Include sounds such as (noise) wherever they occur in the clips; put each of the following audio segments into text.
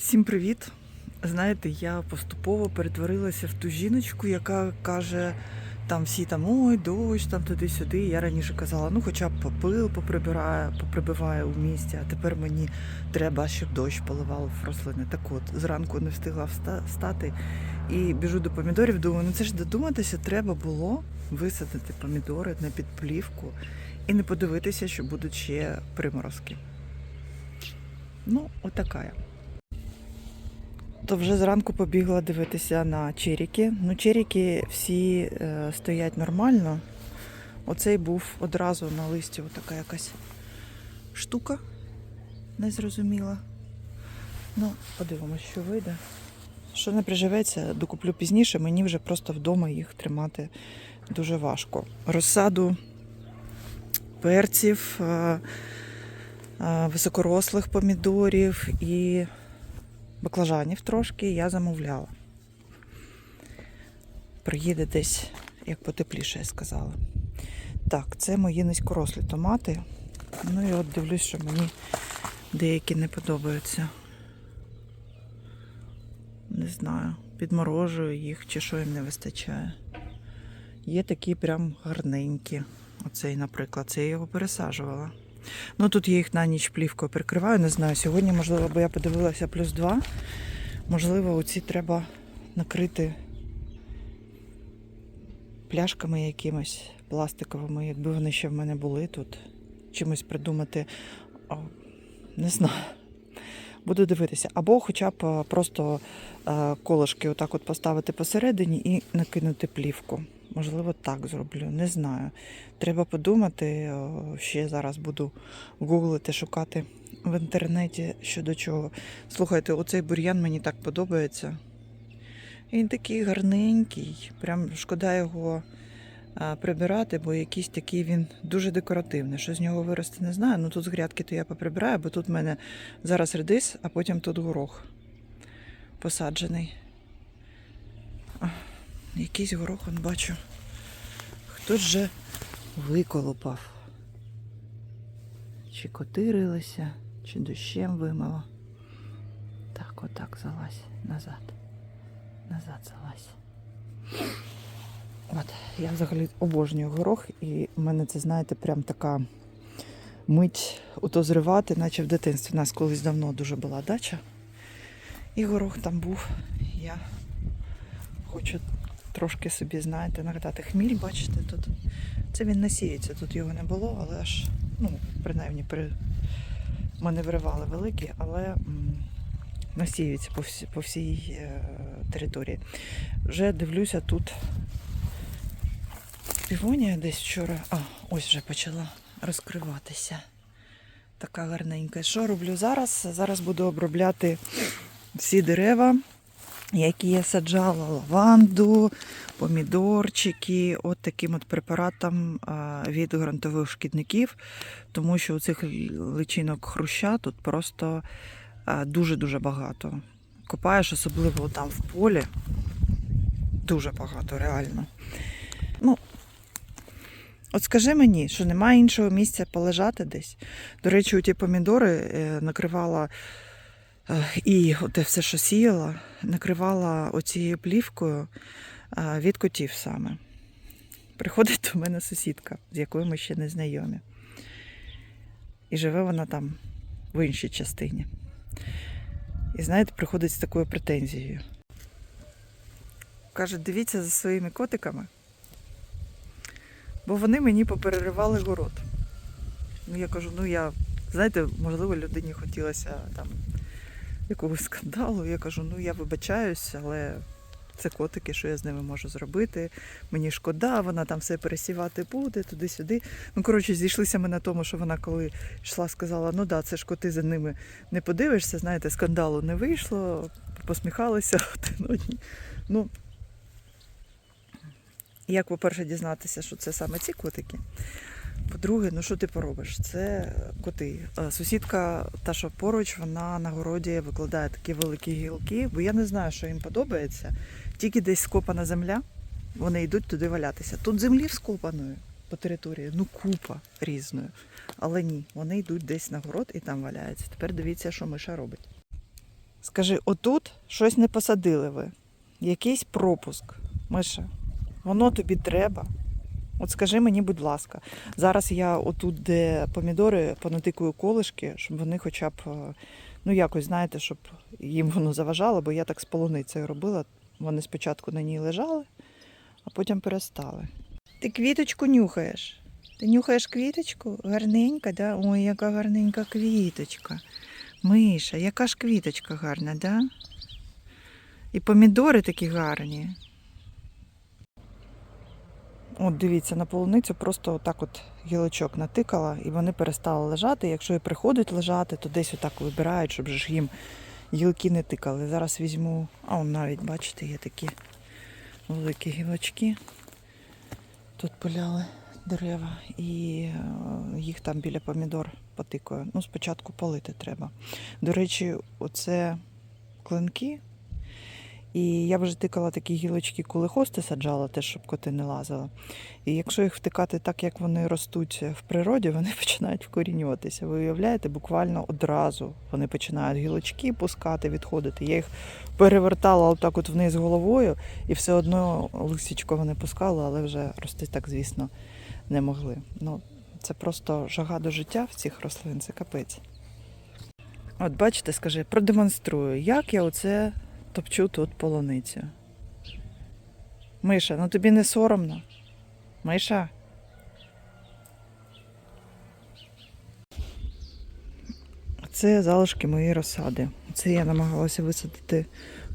Всім привіт! Знаєте, я поступово перетворилася в ту жіночку, яка каже, там всі там ой, дощ, там туди-сюди. Я раніше казала, ну хоча б попил поприбирає, поприбиває у місті, а тепер мені треба, щоб дощ поливав в рослини. Так от зранку не встигла встати і біжу до помідорів. Думаю, ну це ж додуматися, треба було висадити помідори на підплівку і не подивитися, що будуть ще приморозки. Ну, отака я то вже зранку побігла дивитися на черіки. Ну, черіки всі е, стоять нормально. Оцей був одразу на листі така якась штука незрозуміла. Ну, подивимось, що вийде. Що не приживеться, докуплю пізніше, мені вже просто вдома їх тримати дуже важко. Розсаду перців, е, е, високорослих помідорів і баклажанів трошки, я замовляла. Приїде десь, як потепліше, я сказала. Так, це мої низькорослі томати. Ну і от дивлюсь, що мені деякі не подобаються. Не знаю, підморожую їх чи що їм не вистачає. Є такі прям гарненькі. Оцей, наприклад, це я його пересаджувала. Ну тут я їх на ніч плівкою прикриваю, не знаю. Сьогодні, можливо, бо я подивилася плюс два. Можливо, оці треба накрити пляшками якимось пластиковими, якби вони ще в мене були тут. Чимось придумати, О, не знаю. Буду дивитися. Або хоча б просто е, колишки отак от поставити посередині і накинути плівку. Можливо, так зроблю, не знаю. Треба подумати, ще зараз буду гуглити, шукати в інтернеті щодо чого. Слухайте, оцей бур'ян мені так подобається. Він такий гарненький, прям шкода його прибирати, бо якийсь такий він дуже декоративний. Що з нього вирости, не знаю. Ну тут з грядки то я поприбираю, бо тут в мене зараз редис, а потім тут горох посаджений. Якийсь горох он бачу. Хтось же виколопав. Чи котирилося, чи дощем вимило. Так, отак залазь. Назад. Назад залазь. От, я взагалі обожнюю горох, і в мене це, знаєте, прям така мить отозривати, наче в дитинстві. У нас колись давно дуже була дача. І горох там був. Я хочу трошки собі, знаєте, нагадати хміль, бачите, тут це він не тут його не було, але аж, ну, принаймні, при маневрували великі, але насіюється по всій, по всій е, території. Вже дивлюся тут півонія десь вчора. А, ось вже почала розкриватися. Така гарненька. Що роблю зараз? Зараз буду обробляти всі дерева які я саджала лаванду, помідорчики, от таким от препаратом від грантових шкідників, тому що у цих личинок хруща тут просто дуже-дуже багато. Копаєш, особливо там в полі. Дуже багато, реально. Ну, От скажи мені, що немає іншого місця полежати десь. До речі, у ті помідори е, накривала. Е, і те все, що сіяла, накривала оцією плівкою е, від котів саме. Приходить до мене сусідка, з якою ми ще не знайомі. І живе вона там, в іншій частині. І знаєте, приходить з такою претензією. Каже, дивіться за своїми котиками, бо вони мені попереривали город. Ну, я кажу, ну я, знаєте, можливо, людині хотілося там якогось скандалу. Я кажу, ну я вибачаюсь, але це котики, що я з ними можу зробити. Мені шкода, вона там все пересівати буде, туди-сюди. Ну, коротше, зійшлися ми на тому, що вона коли йшла, сказала, ну да, це ж коти за ними не подивишся, знаєте, скандалу не вийшло, посміхалися (laughs) один одні. Ну, як, по-перше, дізнатися, що це саме ці котики. По-друге, ну що ти поробиш? Це коти. Е, сусідка, та що поруч, вона на городі викладає такі великі гілки, бо я не знаю, що їм подобається. Тільки десь скопана земля, вони йдуть туди валятися. Тут землі вскопаної по території, ну купа різної. Але ні, вони йдуть десь на город і там валяються. Тепер дивіться, що миша робить. Скажи, отут щось не посадили ви, якийсь пропуск, миша, воно тобі треба. От скажи мені, будь ласка, зараз я отут, де помідори, понатикую колишки, щоб вони хоча б, е, ну якось, знаєте, щоб їм воно заважало, бо я так з полуницею робила. Вони спочатку на ній лежали, а потім перестали. Ти квіточку нюхаєш? Ти нюхаєш квіточку? Гарненька, да? Ой, яка гарненька квіточка. Миша, яка ж квіточка гарна, да? І помідори такі гарні. От дивіться, на полуницю просто отак от гілочок натикала, і вони перестали лежати. Якщо і приходять лежати, то десь отак вибирають, щоб ж їм гілки не тикали. Зараз візьму, а он навіть, бачите, є такі великі гілочки. Тут поляли дерева, і е, їх там біля помідор потикаю. Ну, спочатку полити треба. До речі, оце клинки. І я вже тикала такі гілочки, коли хости саджала, теж щоб коти не лазили. І якщо їх втикати так, як вони ростуть в природі, (laughs) вони починають вкорінюватися. Ви уявляєте, буквально одразу вони починають гілочки пускати, відходити. Я їх перевертала отак от вниз головою, і все одно лисічко вони пускали, але вже рости так, звісно, не могли. Ну, це просто жага до життя в цих рослин, це капець. От бачите, скажи, продемонструю, як я оце топчу тут полуницю. Миша, ну тобі не соромно? Миша? Це залишки моєї розсади. Це я намагалася висадити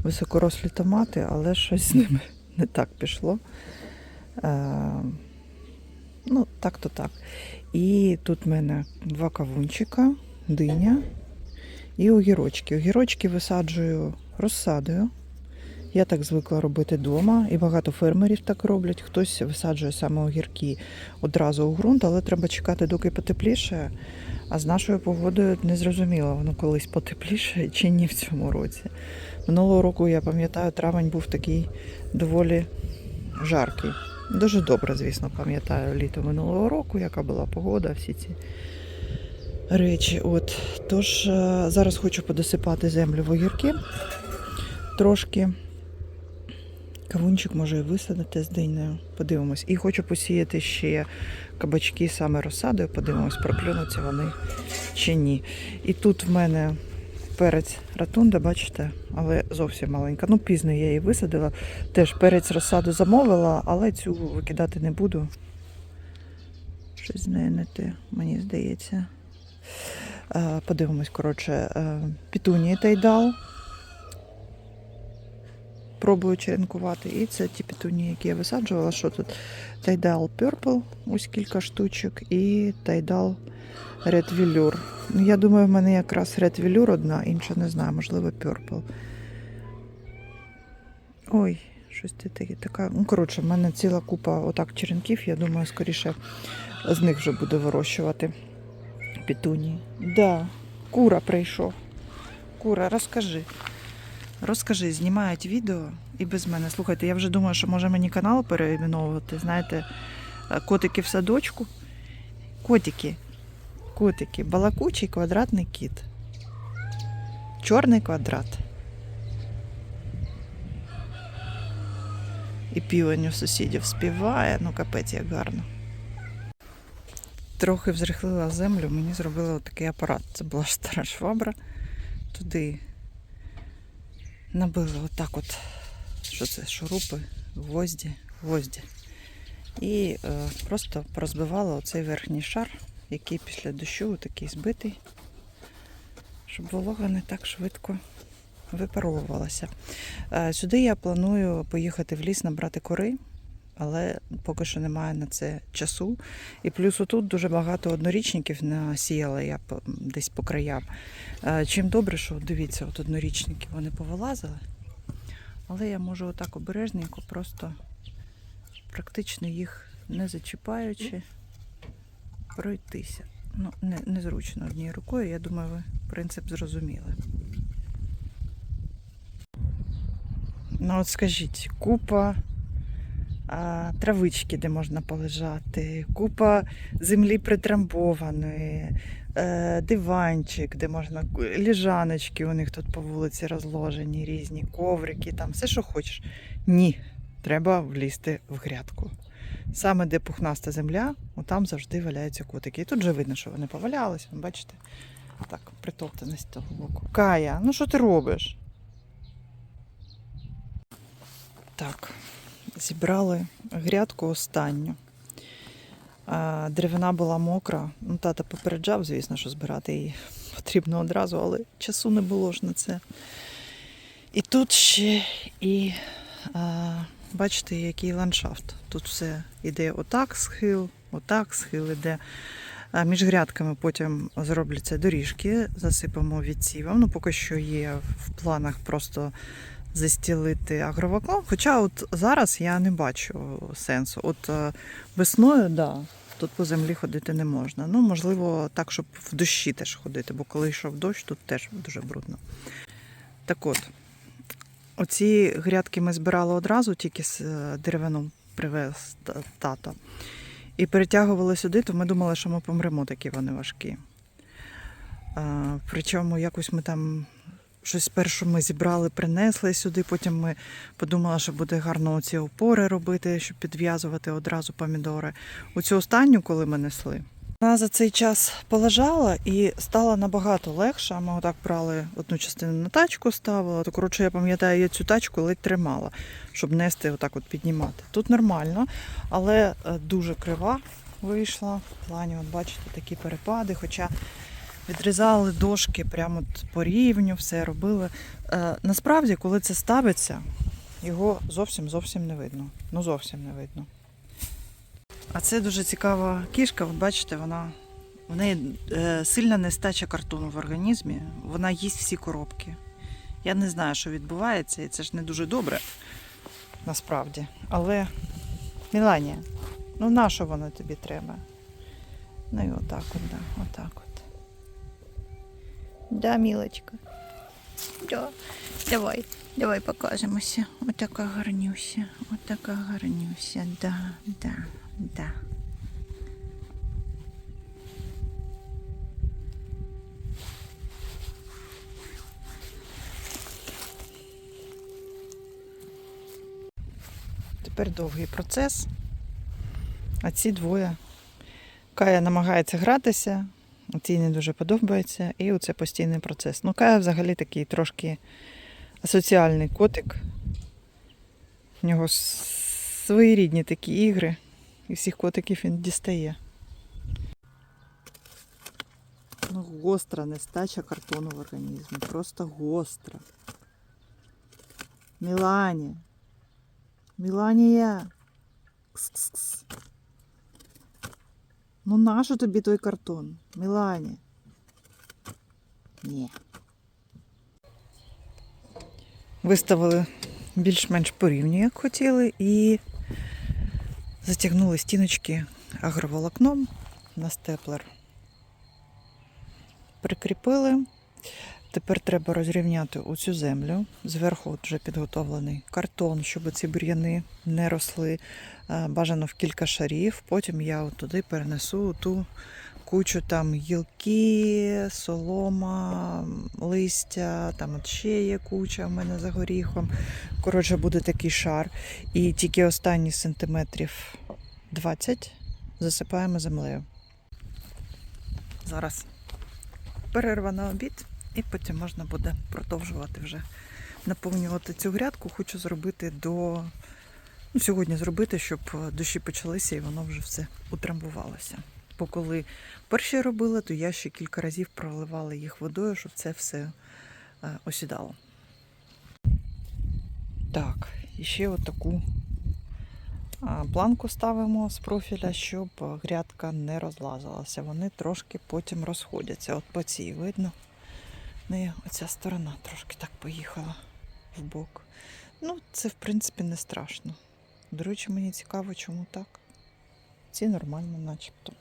високорослі томати, але щось з ними (laughs) не так пішло. Е, ну, так то так. І тут в мене два кавунчика, диня і огірочки. Огірочки висаджую розсадою. Я так звикла робити вдома, і багато фермерів так роблять. Хтось висаджує саме огірки одразу у ґрунт, але треба чекати, доки потепліше. А з нашою погодою не зрозуміло, воно колись потепліше (laughs) чи ні в цьому році. Минулого року, я пам'ятаю, травень був такий доволі жаркий. Дуже добре, звісно, пам'ятаю літо минулого року, яка була погода, всі ці речі. От. Тож е, зараз хочу подосипати землю в огірки трошки. Кавунчик може і висадити з динею. Подивимось. І хочу посіяти ще кабачки саме розсадою. Подивимось, проклюнуться вони чи ні. І тут в мене перець ратунда, бачите, але зовсім маленька. Ну, пізно я її висадила. Теж перець розсаду замовила, але цю викидати не буду. Щось з не те, мені здається. Е, Подивимось, коротше, е, пітунії тайдал. Пробую черенкувати. І це ті петуні, які я висаджувала. Що тут? Тайдал Purple, ось кілька штучок, і Тайдал Red Velour. Ну, я думаю, в мене якраз Red Velour одна, інша не знаю, можливо, Purple. Ой, щось таке така. Ну, коротше, в мене ціла купа отак черенків. Я думаю, скоріше з них вже буду вирощувати петунії. Да, кура прийшов. Кура, розкажи. Розкажи, знімають відео і без мене. Слухайте, я вже думаю, що може мені канал переіменовувати. Знаєте, е, котики в садочку. Котики. Котики. Балакучий квадратний кіт. Чорний квадрат. І півень у сусідів співає, ну капець як гарно. Трохи взрихлила землю, мені зробили отакий апарат. Це була стара швабра. Туди набили отак от, що це, шурупи, гвозді, гвозді. І е, просто порозбивала оцей верхній шар, який після дощу такий збитий, щоб волога не так швидко випаровувалася. Е, сюди я планую поїхати в ліс набрати кори, але поки що немає на це часу. І плюс отут дуже багато однорічників насіяла я десь по краям. Е, Чим добре, що дивіться, от однорічники вони повилазили. Але я можу отак обережненько, просто практично їх не зачіпаючи, пройтися. Ну, не, незручно однією рукою, я думаю, ви принцип зрозуміли. Ну от скажіть, купа травички, де можна полежати, купа землі притрамбованої, е, диванчик, де можна ліжаночки у них тут по вулиці розложені, різні коврики, там все, що хочеш. Ні, треба влізти в грядку. Саме де пухнаста земля, там завжди валяються котики. І тут же видно, що вони повалялися. Бачите? Так, притоптаність того боку. Кая, ну що ти робиш? Так, зібрали грядку останню. Деревина була мокра. Ну, тата попереджав, звісно, що збирати її потрібно одразу, але часу не було ж на це. І тут ще і а, бачите, який ландшафт. Тут все йде отак схил, отак схил іде. Між грядками потім зробляться доріжки, засипамо відсівом. Ну, поки що є в планах просто застілити агроволокном. Хоча от зараз я не бачу сенсу. От е, весною, да, тут по землі ходити не можна. Ну, можливо, так, щоб в дощі теж ходити, бо коли йшов дощ, тут теж дуже брудно. Так от, оці грядки ми збирали одразу, тільки з е, деревину привез тато. І перетягували сюди, то ми думали, що ми помремо, такі вони важкі. Причому якось ми там щось спершу ми зібрали, принесли сюди, потім ми подумали, що буде гарно ці опори робити, щоб підв'язувати одразу помідори. Оцю останню, коли ми несли. Вона за цей час полежала і стала набагато легша. Ми отак брали одну частину на тачку, ставила. То коротше, я пам'ятаю, я цю тачку ледь тримала, щоб нести отак от піднімати. Тут нормально, але е, дуже крива вийшла. В плані, от бачите, такі перепади. Хоча відрізали дошки прямо по рівню, все робили. Е, насправді, коли це ставиться, його зовсім зовсім не видно. Ну зовсім не видно. А це дуже цікава кішка. От бачите, вона в неї е, сильна нестача картону в організмі. Вона їсть всі коробки. Я не знаю, що відбувається, і це ж не дуже добре насправді. Але Міланія, ну на що воно тобі треба? Ну і отак от, да, отак от. Да, мілочка. Да. Давай, давай покажемося. Отака гарнюся, отака гарнюся. Да, да, да. Тепер довгий процес. А ці двоє. Кая намагається гратися, цій не дуже подобається, і оце постійний процес. Ну, Кая взагалі такий трошки асоціальний котик. В нього своєрідні такі ігри, і всіх котиків він дістає. Ну, гостра нестача картону в організмі. Просто гостра. Мілані. Міланія. Кс-кс-кс. Ну нащо тобі той картон? Мілані? Ні. Виставили більш-менш по рівню, як хотіли, і затягнули стіночки агроволокном на степлер. Прикріпили. Тепер треба розрівняти оцю землю. Зверху вже підготовлений картон, щоб ці бур'яни не росли. Е, Бажано в кілька шарів. Потім я туди перенесу ту кучу там гілки, солома, листя, там от ще є куча в мене за горіхом. Коротше, буде такий шар. І тільки останні сантиметрів 20 засипаємо землею. Зараз перерва на обід, і потім можна буде продовжувати вже наповнювати цю грядку. Хочу зробити до ну, сьогодні зробити, щоб дощі почалися і воно вже все утрамбувалося. Бо коли перші робили, то я ще кілька разів проливала їх водою, щоб це все е, осідало. Так, і ще отаку планку ставимо з профіля, щоб грядка не розлазилася. Вони трошки потім розходяться. От по цій видно. Не, оця сторона трошки так поїхала в бок. Ну, це в принципі не страшно. До речі, мені цікаво, чому так. Ці нормально, начебто.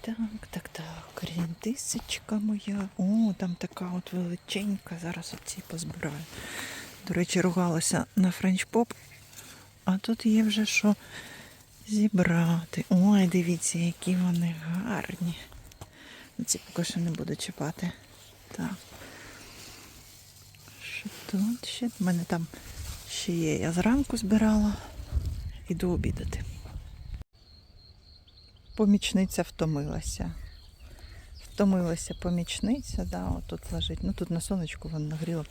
Так, так, так, ріндисочка моя. О, там така от величенька. Зараз оці позбираю. До речі, ругалася на френч-поп. а тут є вже що зібрати. Ой, дивіться, які вони гарні. Ці поки що не буду чіпати. Так. Що тут ще? У мене там ще є. Я зранку збирала. Іду обідати. Помічниця втомилася. Втомилася помічниця, да, отут лежить. Ну тут на сонечку вона нагріла.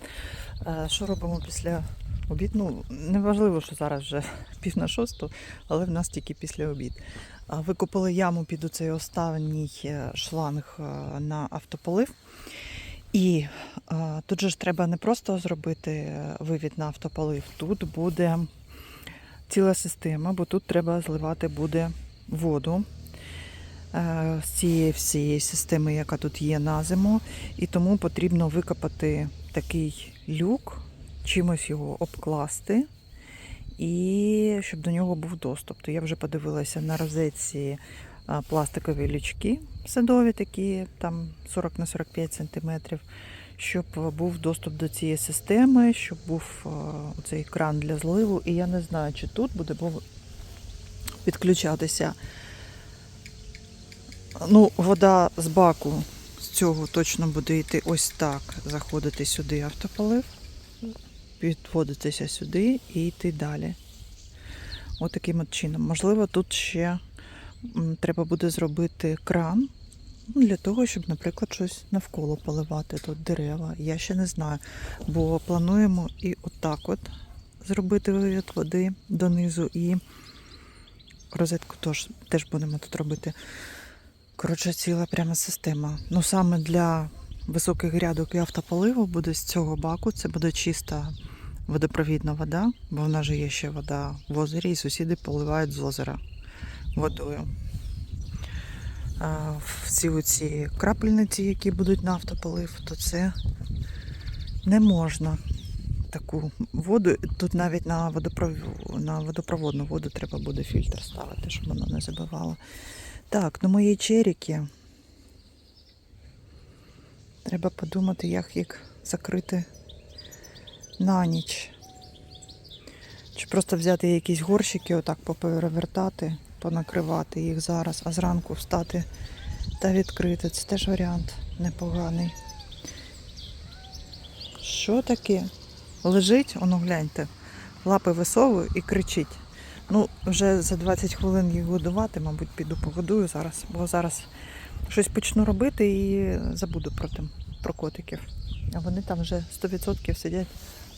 Е, Що робимо після обід? Ну, неважливо, що зараз вже пів на шосту, але в нас тільки після обід. Викопали яму під оцей останній е, шланг е, на автополив. І е, тут же ж треба не просто зробити е, вивід на автополив, тут буде ціла система, бо тут треба зливати буде воду е, з цієї всієї системи, яка тут є на зиму. І тому потрібно викопати такий люк, чимось його обкласти, і щоб до нього був доступ. То я вже подивилася на розетці пластикові лючки садові, такі там 40 на 45 сантиметрів, щоб був доступ до цієї системи, щоб був цей кран для зливу. І я не знаю, чи тут буде підключатися. Ну, вода з баку з цього точно буде йти ось так, заходити сюди автополив, підводитися сюди і йти далі. Ось таким от чином. Можливо, тут ще треба буде зробити кран ну, для того, щоб, наприклад, щось навколо поливати тут дерева. Я ще не знаю, бо плануємо і отак от зробити вивід води донизу, і розетку теж, теж будемо тут робити. Коротше, ціла прямо система. Ну саме для високих грядок і автополиву буде з цього баку. Це буде чиста водопровідна вода, бо в нас же є ще вода в озері, і сусіди поливають з озера водою. Всі оці крапельниці, які будуть на автополив, то це не можна таку воду. Тут навіть на, водопровід, на водопроводну воду треба буде фільтр ставити, щоб воно не забивало. Так, ну мої черіки. Треба подумати, як їх закрити на ніч. Чи просто взяти якісь горщики, отак поперевертати, понакривати їх зараз, а зранку встати та відкрити. Це теж варіант непоганий. Що таке? Лежить, оно гляньте, лапи висовує і кричить. Ну, вже за 20 хвилин їх годувати, мабуть, піду погодую зараз, бо зараз щось почну робити і забуду про тим, про котиків. А вони там вже 100% сидять,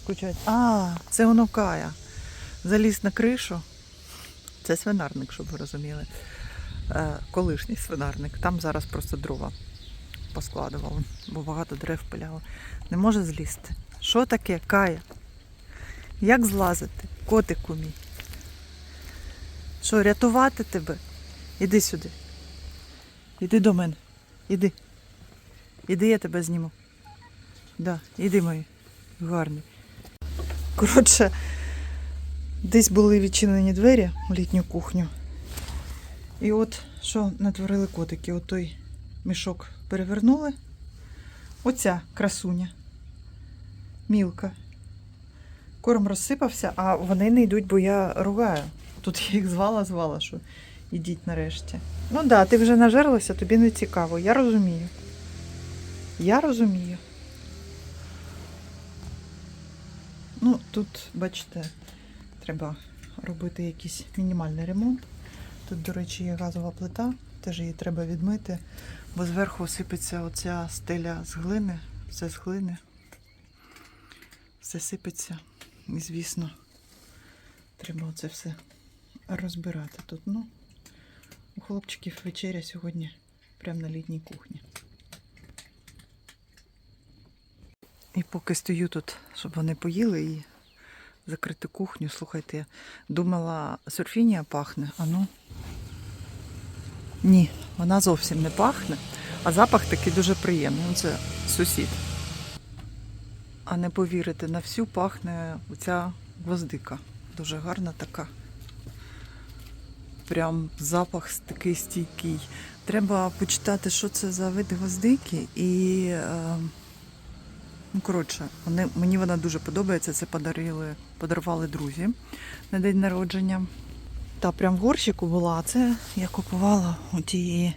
включають. А, це воно кая. Заліз на кришу. Це свинарник, щоб ви розуміли. Е, колишній свинарник. Там зараз просто дрова поскладував, бо багато дерев пиляло. Не може злізти. Що таке, кая? Як злазити? Котику мій. Що, рятувати тебе? Іди сюди. Іди до мене. Іди. Іди, я тебе зніму. Да, іди мої. Гарний. Коротше, десь були відчинені двері в літню кухню. І от що натворили котики? От той мішок перевернули. Оця красуня. Мілка. Корм розсипався, а вони не йдуть, бо я ругаю. Тут я їх звала, звала, що ідіть нарешті. Ну так, да, ти вже нажерлася, тобі не цікаво. Я розумію. Я розумію. Ну, тут, бачите, треба робити якийсь мінімальний ремонт. Тут, до речі, є газова плита, теж її треба відмити, бо зверху сипеться оця стеля з глини, все з глини. Все сипеться. І, звісно, треба оце все розбирати тут. Ну, у хлопчиків вечеря сьогодні прямо на літній кухні. І поки стою тут, щоб вони поїли і закрити кухню, слухайте, я думала, сурфінія пахне, а ну. Ні, вона зовсім не пахне, а запах такий дуже приємний. Це сусід. А не повірите, на всю пахне оця гвоздика. Дуже гарна така. Прям запах такий стійкий. Треба почитати, що це за вид гвоздики, і е, Ну, коротше, вони, мені вона дуже подобається. Це подарили, подарували друзі на день народження. Та прям в горщику була, це я купувала у тієї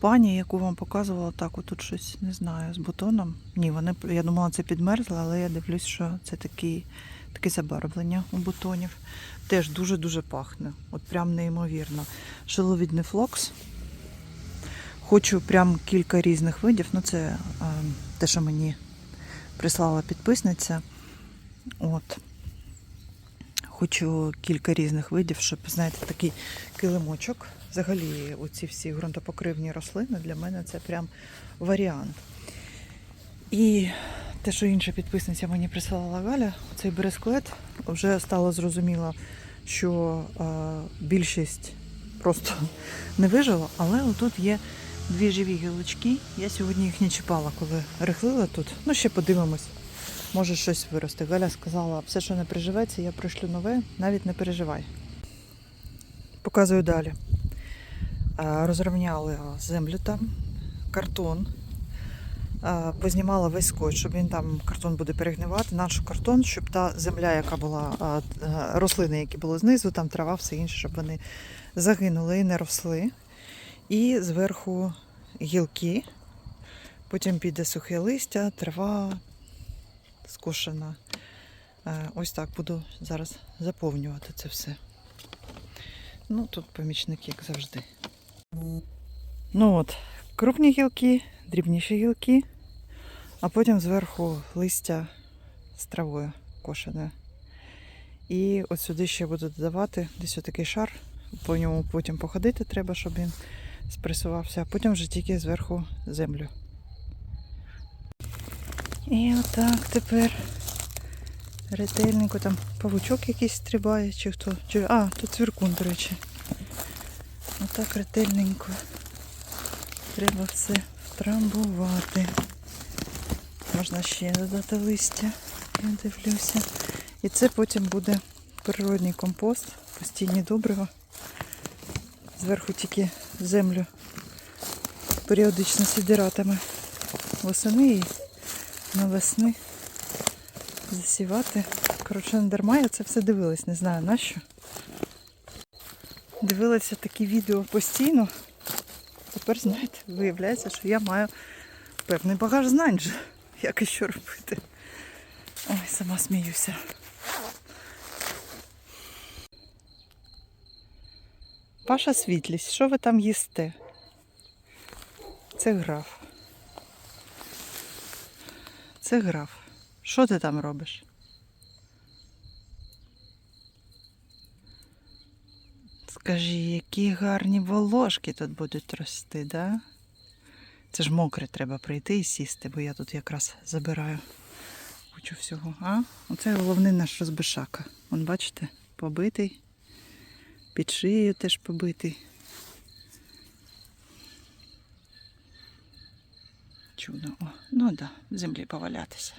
пані, яку вам показувала, так, отут щось не знаю, з бутоном. Ні, вони, я думала, це підмерзло, але я дивлюсь, що це такий, таке забарвлення у бутонів. Теж дуже-дуже пахне. От прям неймовірно. Шиловідний флокс. Хочу прям кілька різних видів. Ну, це е, те, що мені прислала підписниця. От. Хочу кілька різних видів, щоб, знаєте, такий килимочок. Взагалі, оці всі ґрунтопокривні рослини для мене це прям варіант. І те, що інша підписниця мені прислала Галя, цей бересклет, вже стало зрозуміло, що е, більшість просто (laughs) не вижила, але отут є дві живі гілочки. Я сьогодні їх не чіпала, коли рихлила тут. Ну, ще подивимось. Може щось вирости. Галя сказала, все, що не приживеться, я пришлю нове, навіть не переживай. Показую далі. Розрівняли землю там, картон. Познімала весь скотч, щоб він там картон буде перегнивати. Нашу картон, щоб та земля, яка була, рослини, які були знизу, там трава, все інше, щоб вони загинули і не росли. І зверху гілки. Потім піде сухе листя, трава скошена. Е, Ось так буду зараз заповнювати це все. Ну, тут помічник, як завжди. Ну от, крупні гілки, дрібніші гілки, а потім зверху листя з травою кошеною. І от сюди ще буду додавати десь отакий шар. По ньому потім походити треба, щоб він спресувався, а потім вже тільки зверху землю. І отак тепер ретельненько там павучок якийсь стрибає, чи хто. Чи... А, тут цвіркун, до речі. Отак ретельненько. Треба все втрамбувати. Можна ще додати листя, я дивлюся. І це потім буде природний компост, постійні добрива. Зверху тільки землю періодично сідиратиме восени і на весни засівати. Коротше, не дарма я це все дивилась, не знаю на що. Дивилася такі відео постійно. Тепер, знаєте, виявляється, що я маю певний багаж знань, же, як і що робити. Ой, сама сміюся. Ваша світлість, що ви там їсте? Це граф. Це граф. Що ти там робиш? Скажи, які гарні волошки тут будуть рости, да? Це ж мокре треба прийти і сісти, бо я тут якраз забираю кучу всього. А? Оце головний наш розбишака. Вон, бачите, побитий. Під шиєю теж побитий. Чудо. О, ну да, в землі повалятися.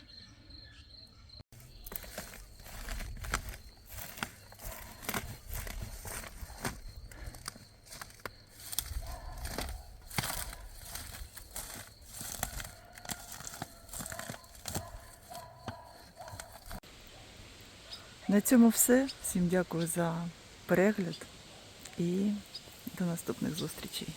На цьому все. Всім дякую за перегляд і до наступних зустрічей.